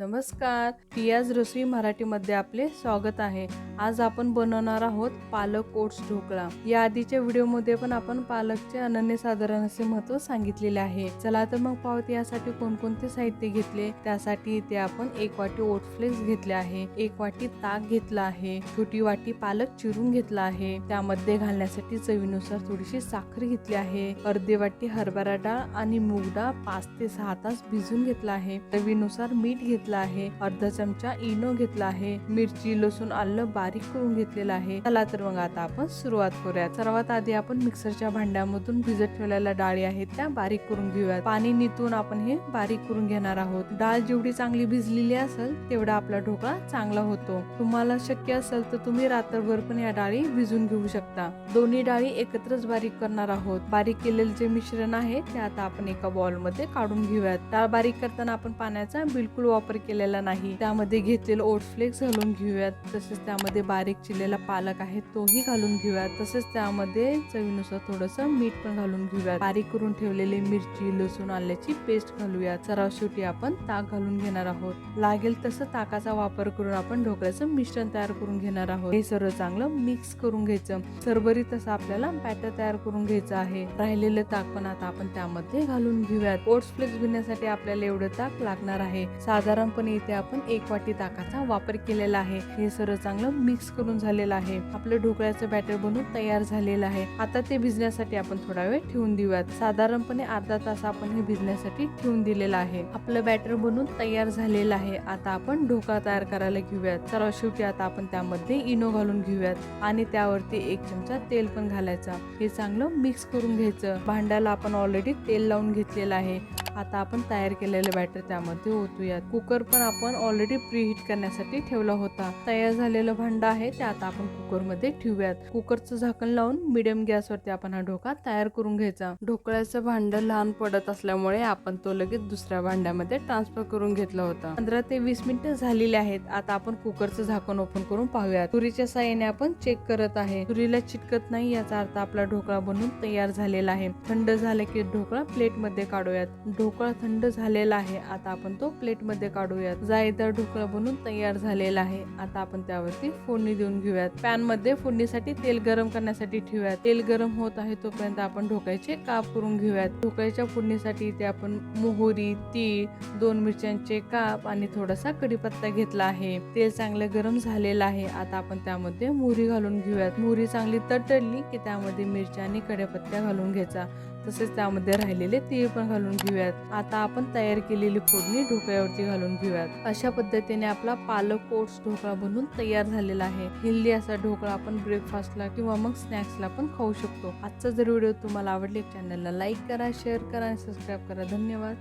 नमस्कार. पियाज रसोई मराठीमध्ये आपले स्वागत आहे. आज आपण बनवणार आहोत पालक ओट्स ढोकळा. या आधीच्या व्हिडिओमध्ये पण आपण पालकचे अनन्य साधारण असे महत्त्व सांगितलेले आहे. चला तर मग पाहत यासाठी कोणकोणते साहित्य घेतले. त्यासाठी इथे आपण एक वाटी ओट फ्लेक्स घेतले आहे. एक वाटी ताक घेतला आहे. छोटी वाटी पालक चिरून घेतला आहे. त्यामध्ये घालण्यासाठी चवीनुसार थोडीशी साखर घेतली आहे. अर्धी वाटी हरभरा डाळ आणि मूग डाळ पाच ते सहा तास भिजून घेतला आहे. चवीनुसार मीठ घेतलं आहे. अर्धा चमचा इनो घेतला आहे. मिरची लसूण आलं बारीक करून घेतलेलं आहे. चला तर मग आता आपण सुरुवात करूया सर्वात आधी आपण मिक्सरच्या भांड्यामधून भिजत ठेवलेल्या डाळी आहेत त्या बारीक करून घेऊयात. पाणी नितून आपण हे बारीक करून घेणार आहोत. डाळ जेवढी चांगली भिजलेली असेल तेवढा आपला ढोकळा चांगला होतो. तुम्हाला शक्य असेल तर तुम्ही रात्रभर पण या डाळी भिजून घेऊ शकता. दोन्ही डाळी एकत्रच बारीक करणार आहोत. बारीक केलेले जे मिश्रण आहे ते आता आपण एका बॉलमध्ये काढून घेऊयात. डाळ बारीक करताना आपण पाण्याचा बिलकुल वापर केलेला नाही. त्यामध्ये घेतलेलं ओट फ्लेक्स घालून घेऊयात. तसेच त्यामध्ये बारीक चिरलेला पालक आहे तोही घालून घेऊयात. तसेच त्यामध्ये चवीनुसार थोडस मीठ पण घालून घेऊयात. बारीक करून ठेवलेले मिरची लसूण आल्याची पेस्ट घालूयात. सराव शेवटी आपण ताक घालून घेणार आहोत. लागेल तसं ताकाचा वापर करून आपण ढोकळ्याचं मिश्रण तयार करून घेणार आहोत. हे सर्व चांगलं मिक्स करून घ्यायचं. सरभरी तसं आपल्याला बॅटर तयार करून घ्यायचं आहे. राहिलेलं ताक पण आता आपण त्यामध्ये घालून घेऊयात. ओट्स फ्लेक्स घेण्यासाठी आपल्याला एवढं ताक लागणार आहे. साधारण साधारणपणे इथे आपण एक वाटी ताकाचा वापर केलेला आहे. हे सर्व चांगलं मिक्स करून झालेलं आहे. आपलं ढोकळ्याचं बॅटर बनून तयार झालेलं आहे. आता ते भिजण्यासाठी आपण थोडा वेळ ठेवून देऊयात. साधारणपणे अर्धा तास आपण हे भिजण्यासाठी ठेवून दिलेलं आहे. आपलं बॅटर बनून तयार झालेलं आहे. आता आपण ढोकळा तयार करायला घेऊयात. सर्व शेवटी आता आपण त्यामध्ये इनो घालून घेऊयात आणि त्यावरती एक चमचा तेल पण घालायचा. हे चांगलं मिक्स करून घ्यायचं. भांड्याला आपण ऑलरेडी तेल लावून घेतलेलं आहे. आता आपण तयार केलेलं बॅटर त्यामध्ये ओतूयात. कुकर पण आपण ऑलरेडी प्रीहीट करण्यासाठी ठेवला होता. तयार झालेलं भांड आहे ते आता आपण कुकरमध्ये ठेवूयात. कुकरचं झाकण लावून मिडियम गॅसवरती आपण हा ढोका तयार करून घ्यायचा. ढोकळ्याचं भांड लहान पडत असल्यामुळे आपण तो लगेच दुसऱ्या भांड्यामध्ये ट्रान्सफर करून घेतला होता. पंधरा ते वीस मिनिटं झालेली आहेत. आता आपण कुकरचं झाकण ओपन करून पाहूयात. तुरीच्या साह्याने आपण चेक करत आहे. तुरीला चिटकत नाही याचा अर्थ आपला ढोकळा बनून तयार झालेला आहे. थंड झाले की ढोकळा प्लेटमध्ये काढूयात. ढोकळा थंड झालेला आहे. आता आपण तो प्लेटमध्ये काढूयात. जाळीदार ढोकळा बनून तयार झालेला आहे. आता आपण त्यावरती फोडणी देऊन घेऊयात. पॅनमध्ये फोडणीसाठी तेल गरम करण्यासाठी ठेवूयात. तेल गरम होत आहे तोपर्यंत आपण ढोकळ्याचे काप करून घेऊयात. ढोकळ्याच्या फोडणीसाठी इथे आपण मोहरी तीळ दोन मिरच्यांचे काप आणि थोडासा कढीपत्ता घेतला आहे. तेल चांगलं गरम झालेलं आहे. आता आपण त्यामध्ये मोहरी घालून घेऊयात. मोहरी चांगली तडतडली की त्यामध्ये मिरच्या आणि कढीपत्ता घालून घ्यायचा. तसेच त्यामध्ये राहिलेले तीळ पण घालून घेऊयात. आता आपण तयार केलेली फोडणी ढोकळ्यावरती घालून घेऊयात. अशा पद्धतीने आपला पालक ओट्स ढोकळा बनून तयार झालेला आहे. हेल्दी असा ढोकळा आपण ब्रेकफास्टला किंवा मग स्नॅक्सला पण खाऊ शकतो. आजचा जर व्हिडिओ तुम्हाला आवडले चॅनलला लाईक करा शेअर करा आणि सबस्क्राईब करा. धन्यवाद.